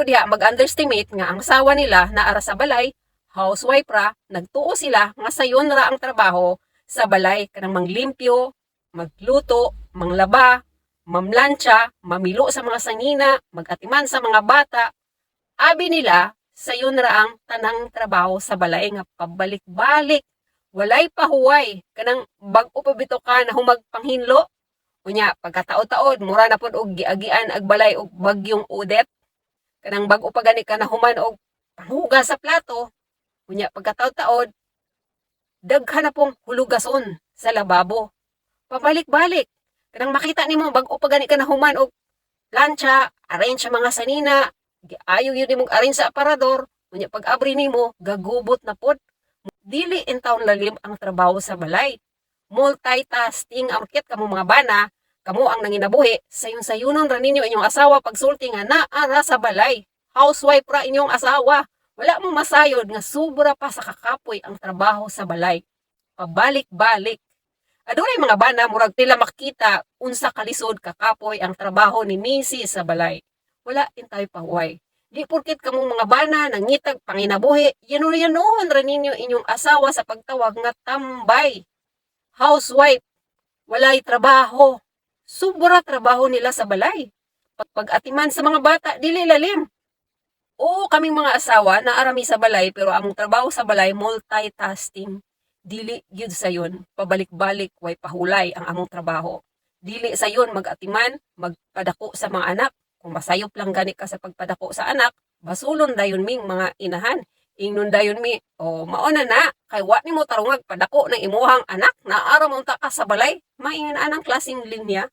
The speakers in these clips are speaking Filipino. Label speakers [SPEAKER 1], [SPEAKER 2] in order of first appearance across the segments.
[SPEAKER 1] po diha mag-underestimate nga ang asawa nila na ara sa balay, housewife ra, nagtuo sila nga sayon ra ang trabaho sa balay kanang manglimpyo, magluto, manglaba, mamlansya, mamilo sa mga sangina, magatiman sa mga bata. Abi nila, sayon ra ang tanang trabaho sa balay nga pabalik-balik. Walay pahuway, kanang bag-o pa bito ka na humag panghinlo. Unya, pagkataod-taod, mura na pod og giagian ag balay og bagyong udet. Kanang bag-o pa gani ka na human og panghugas sa plato. Unya, pagkataod-taod, daghan na pong hulugason sa lababo. Pabalik-balik. Kanang makita nimo bag-o pa gani ka na human og plancha, arrange sa mga sanina, ayaw yun mong arrange sa aparador, unya pag abri nimo gagubot na pod. Dili in taon lalim ang trabaho sa balay. Multitasking ang kit kamo mga bana, kamo ang nanginabuhi, sayon-sayonon ra ninyo inyong asawa pagsulti nga naara sa balay. Housewife ra inyong asawa. Wala mo masayod nga sobra pa sa kakapoy ang trabaho sa balay. Pabalik-balik. Adunay mga bana murag tila makita unsa kalisod kakapoy ang trabaho ni Missy sa balay. Wala intay pahuway. Di porket kamong mga bana nangitag panginabuhi, yanon-yanon ra ninyo inyong asawa sa pagtawag nga tambay. Housewife, walay trabaho. Sobra trabaho nila sa balay. Pagpag-atiman sa mga bata, dili lalim. Oo, kaming mga asawa na arami sa balay pero among trabaho sa balay multitasking. Dili gyud sayon, pabalik-balik way pahulay ang among trabaho. Dili sayon mag-atiman, magpadako sa mga anak. Kung masayop lang gani ka sa pagpadako sa anak, basulon dayon ming mga inahan. Ingnon dayon mi, o mauna na, kay wa nimo tarungag padako ng imuhang anak na araw mo ka sa balay, maingon anang klaseng linya.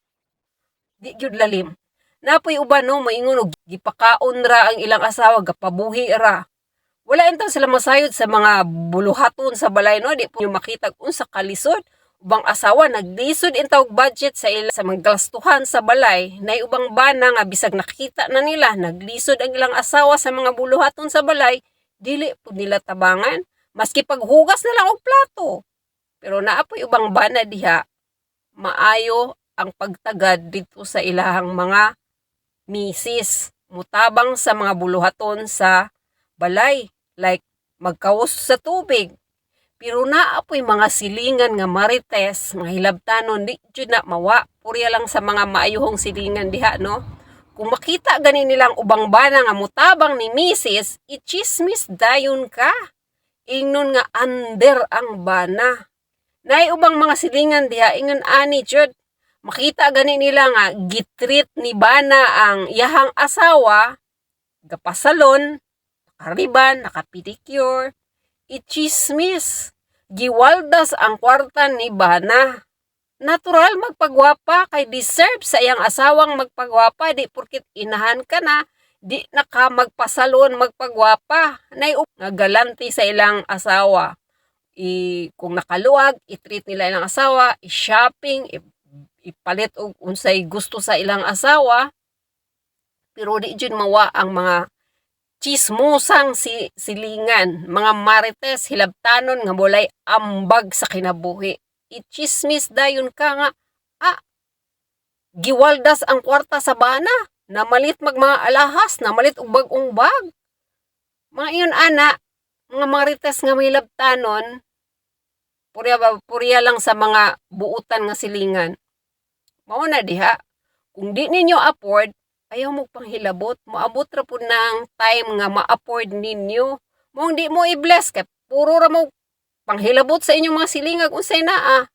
[SPEAKER 1] Di gyud lalim. Napoy uban no maingon og gipakaon ra ang ilang asawa gapabuhi ra. Wala entaw sila masayod sa mga buluhaton sa balay no, di po makita unsa kalisod. Ubang asawa naglisod intaw og budget sa ila sa mga gastuhan sa balay. Nay ubang bana nga bisag nakita na nila naglisod ang ilang asawa sa mga buluhaton sa balay, dili po nila tabangan maski paghugas na lang og plato. Pero naapoy ubang bana diha maayo ang pagtagad dito sa ilahang mga misis. Mutabang sa mga buluhaton sa balay. Like, magkawas sa tubig. Pero naapoy mga silingan nga marites, mga hilabtanon, di jud na mawa. Purya lang sa mga maayuhong silingan diha, no? Kung makita gani nilang ubang bana nga mutabang ni misis, ichismis dayon ka. Ingnon nga under ang bana. Nay ubang mga silingan diha, ingon ani jud makita gani nila nga gitreat ni Bana ang iyahang asawa, gapasalon, nakariban, nakapedicure, ichismis, giwaldas ang kwarta ni Bana. Natural magpagwapa kay deserve sa iyang asawang magpagwapa di porkit inahan ka na di na ka magpasalon magpagwapa nay nga galanti sa ilang asawa i kung nakaluwag i-treat nila ilang asawa i-shopping i ipalit og unsay gusto sa ilang asawa pero di jud mawa ang mga chismosang si silingan. Mga marites hilabtanon nga walay ambag sa kinabuhi. Ichismis dayon ka nga ah giwaldas ang kwarta sa bana? Namalit mag mga alahas? Namalit og bag-ong bag? Mga iyon ana mga marites nga hilabtanon purya ba purya lang sa mga buutan nga silingan mao na diha. Kung di ninyo afford ayaw mo panghilabot moabot ra pud ng time nga ma-afford ninyo. Mo di mo i-bless kay puro ra mo panghilabot sa inyong mga silingag unsay naa